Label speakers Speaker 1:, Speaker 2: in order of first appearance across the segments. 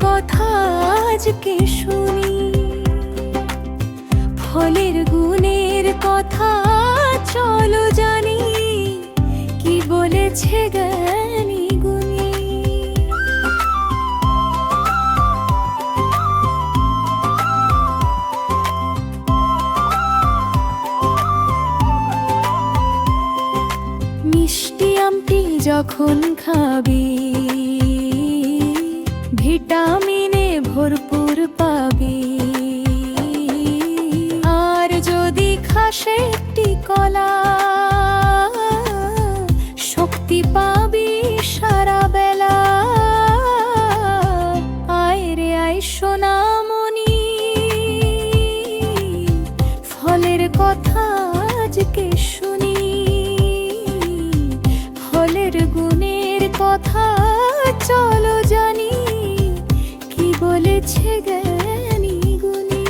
Speaker 1: কথা আজকে শুনি। ফলের গুণের কথা চলো জানি, কি বলেছে জ্ঞানী গুণী। মিষ্টি আমটি যখন খাবি ভিটামিনে ভরপুর পাবি। আর যদি খাস একটি কলা, শক্তি পাবি সারা বেলা। আয় রে, আয় সোনামণি, ফলের কথা আজকে শুনি। ফলের গুণের কথা চলো জানি। বলেছে জ্ঞানী গুণী।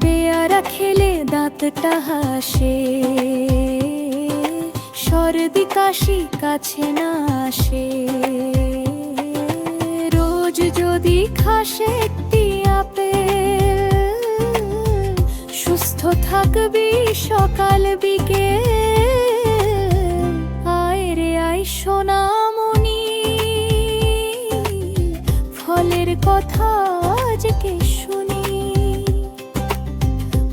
Speaker 1: পেয়ারা খেলে দাঁতটা হাসে সর্দি কাশি কাছে না আসে। রোজ যদি খাস থাকবি সকাল বিকেল। আয় রে, আয় সোনামণি। ফলের কথা আজকে শুনি।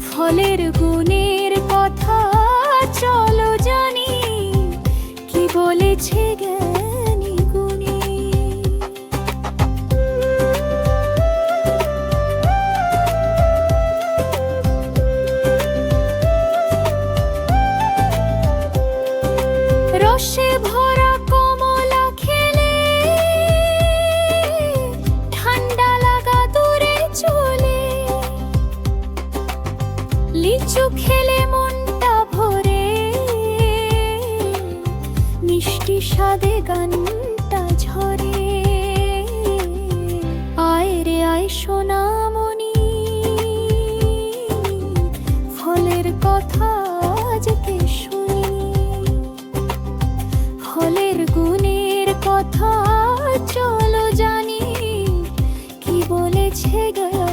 Speaker 1: ফলের গুণের কথা চলো বিষাদে গানটা ঝরে। আয় রে, আয় সোনা মনি ফলের কথা আজকে শুনি। ফলের গুণের কথা চলো জানি, কি বলেছে গয়া